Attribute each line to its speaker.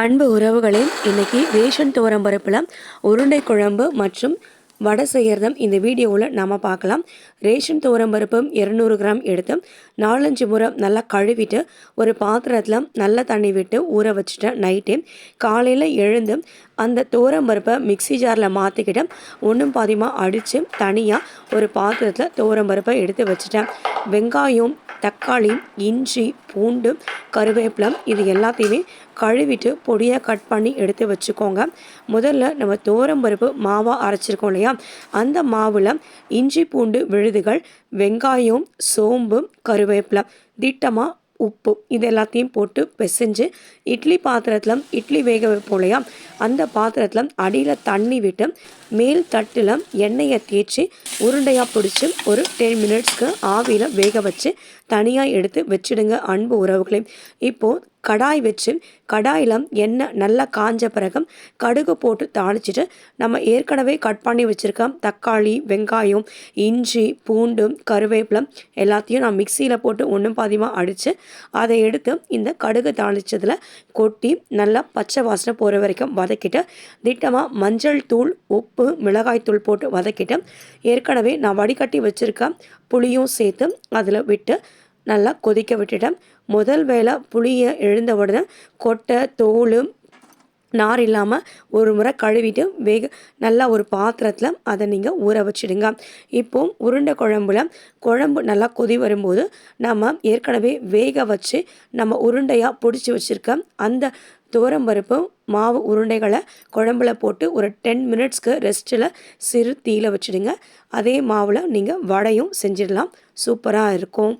Speaker 1: அன்பு உறவுகளே இன்னைக்கு ரேஷன் துவரம் பருப்பில் உருண்டை குழம்பு மற்றும் வடை செய்கிறதும் இந்த வீடியோவில் நாம் பார்க்கலாம். ரேஷன் துவரம் பருப்பும் இரநூறு கிராம் எடுத்து நாலஞ்சு முறை நல்லா கழுவிட்டு ஒரு பாத்திரத்தில் நல்ல தண்ணி விட்டு ஊற வச்சுட்டேன் நைட்டே காலையில் எழுந்து அந்த துவரம் பருப்பை மிக்ஸி ஜாரில் மாற்றிக்கிட்டு ஒன்றும் பாதியமாக அடித்து தனியாக ஒரு பாத்திரத்தில் துவரம் பருப்பை எடுத்து வச்சுட்டேன். வெங்காயம் தக்காளி இஞ்சி பூண்டு கருவேப்பிலம் இது எல்லாத்தையுமே கழுவிட்டு பொடியாக கட் பண்ணி எடுத்து வச்சுக்கோங்க. முதல்ல நம்ம தோரம் பருப்பு மாவாக அரைச்சிருக்கோம் இல்லையா? அந்த மாவில் இஞ்சி பூண்டு விழுதுகள் வெங்காயம் சோம்பு கருவேப்பிலம் திட்டமாக உப்பு இது எல்லாத்தையும் போட்டு பிசைஞ்சு இட்லி பாத்திரத்தில் இட்லி வேக வைப்போம் இல்லையா? அந்த பாத்திரத்தில் அடியில் தண்ணி விட்டு மேல் தட்டில் எண்ணெயை தேய்ச்சி உருண்டையாக பிடிச்சி ஒரு டென் மினிட்ஸ்க்கு ஆவியில் வேக வச்சு தனியாக எடுத்து வச்சிடுங்க அன்பு உறவுகளையும் இப்போது கடாய் வச்சு கடாயில் எண்ணெய் நல்லா காஞ்ச பிறகு கடுகு போட்டு தாளிச்சிட்டு நம்ம ஏற்கனவே கட் பண்ணி வச்சுருக்க தக்காளி வெங்காயம் இஞ்சி பூண்டு கருவேப்பிலை எல்லாத்தையும் நான் மிக்சியில் போட்டு ஒன்றும் பாதியமாக அடித்து அதை எடுத்து இந்த கடுகு தாளிச்சதில் கொட்டி நல்லா பச்சை வாசனை போகிற வரைக்கும் வதக்கிட்டு திட்டமாக மஞ்சள் தூள் உப்பு உப்பு மிளகாய்த்தூள் போட்டு வதக்கிட்டு ஏற்கனவே நான் வடிகட்டி வச்சுருக்க புளியும் சேர்த்து அதில் விட்டு நல்லா கொதிக்க விட்டுட்டேன் முதல் வேளை புளியை எழுந்த உடனே கொட்டை தோல் நார் இல்லாமல் ஒரு முறை கழுவிட்டு வேக நல்லா ஒரு பாத்திரத்தில் அதை நீங்கள் ஊற வச்சிடுங்க. இப்போ உருண்டை குழம்புல குழம்பு நல்லா கொதி வரும்போது நம்ம ஏற்கனவே வேக வச்சு நம்ம உருண்டையாக பிடிச்சி வச்சுருக்க அந்த துவரம் பருப்பு மாவு உருண்டைகளை குழம்புல போட்டு ஒரு டென் மினிட்ஸ்க்கு ரெஸ்ட்டில் சிறு தீயில் வச்சுடுங்க. அதே மாவில் நீங்கள் வடையும் செஞ்சிடலாம். சூப்பராக இருக்கும்.